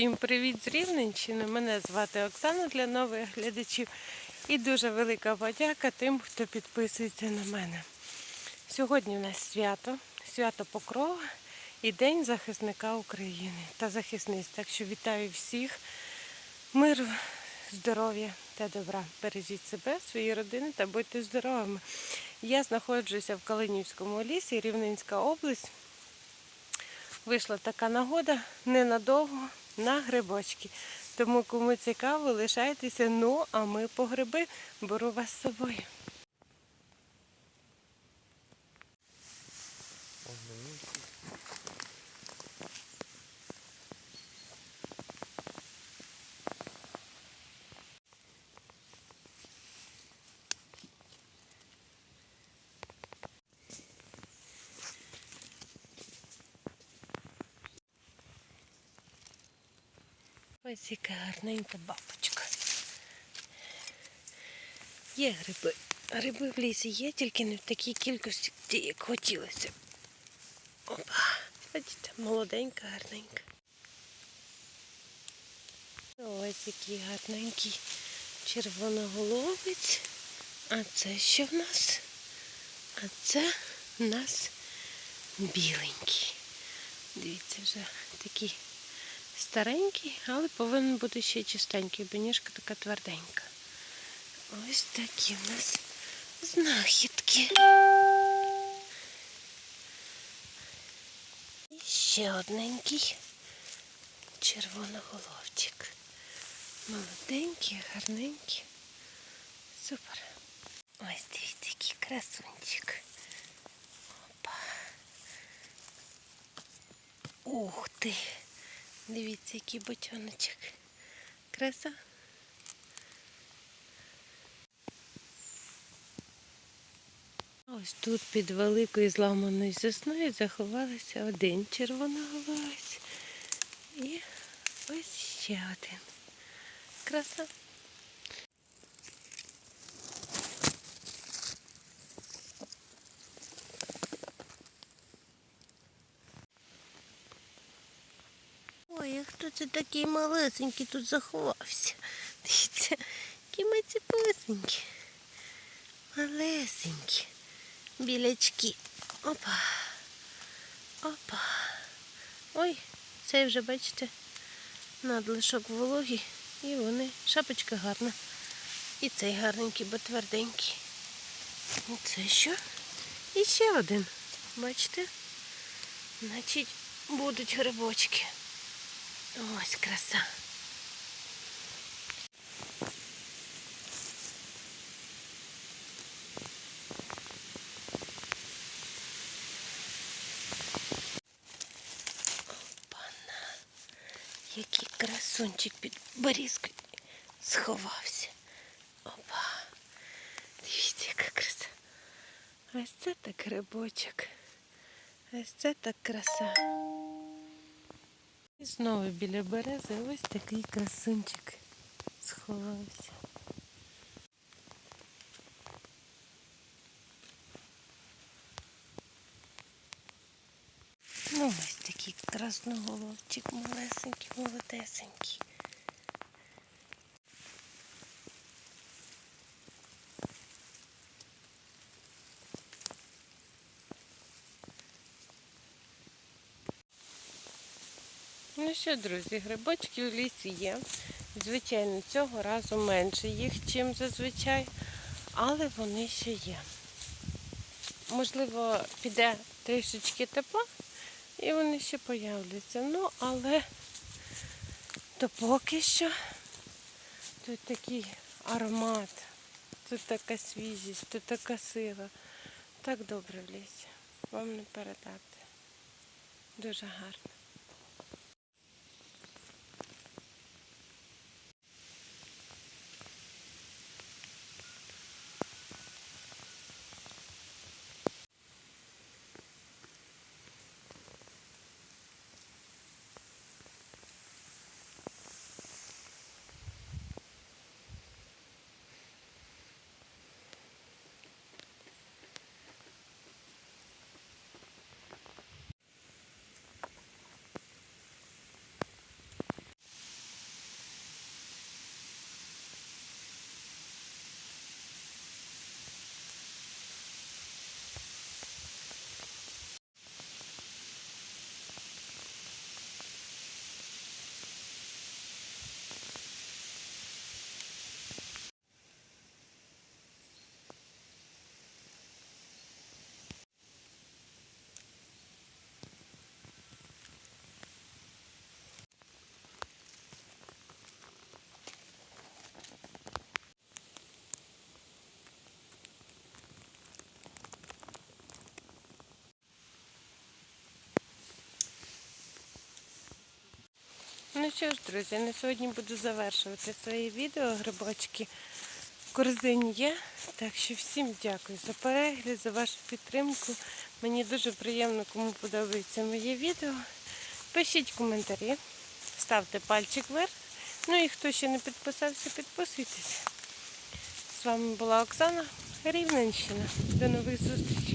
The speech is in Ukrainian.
Всім привіт з Рівненщини. Мене звати Оксана для нових глядачів. І дуже велика подяка тим, хто підписується на мене. Сьогодні в нас свято, свято Покрова і День захисника України та захисниць. Так що вітаю всіх. Миру, здоров'я та добра. Бережіть себе, свої родини та будьте здоровими. Я знаходжуся в Калинівському лісі, Рівненська область. Вийшла така нагода ненадовго на грибочки. Тому кому цікаво, лишайтеся. Ну, а ми по гриби беру вас з собою. Ось яка гарненька бабочка. Є гриби. Гриби в лісі є, тільки не в такій кількості, як хотілося. Опа, бачите, молоденька, гарненька. Ось який гарненький червоноголовець. А це що в нас? А це в нас біленький. Дивіться, вже такий старенький, але повинен бути ще чистенький, бо ніжка така тверденька. Ось такі в нас знахідки. І ще одненький червоноголовчик. Молоденький, гарненький. Супер. Ось дивіться, який красунчик. Опа. Ух ти! Дивіться, який бочоночок. Краса. Ось тут під великою зламаною сосною заховалися один червоноголовець. І ось ще один. Краса. Хто це такий малесенький тут заховався? Дивіться, які ми ці маціпусенькі. Малесенькі. Білячки. Опа. Опа. Ой, цей вже, бачите, надлишок вологі. І вони. Шапочка гарна. І цей гарненький, бо тверденький. І це що? І ще один. Бачите? Значить, будуть грибочки. Ось краса. Опана. Який красунчик під берізкою сховався. Опа. Дивіться, яка краса. Ось це так грибочок. Ось це так краса. І знову біля берези ось такий красунчик сховався. Ну, ось такий красноголовчик, малесенький, молодесенький. Ну що, друзі, грибочки у лісі є. Звичайно, цього разу менше їх, чим зазвичай, але вони ще є. Можливо, піде трішечки тепла і вони ще появляться. Ну, але то поки що тут такий аромат, тут така свіжість, тут така сила. Так добре в лісі. Вам не передати. Дуже гарно. Ну що ж, друзі, на сьогодні буду завершувати своє відео. Грибочки в корзині є. Так що всім дякую за перегляд, за вашу підтримку. Мені дуже приємно, кому подобається моє відео. Пишіть коментарі, ставте пальчик вверх. Ну і хто ще не підписався, підписуйтесь. З вами була Оксана Рівненщина. До нових зустрічей.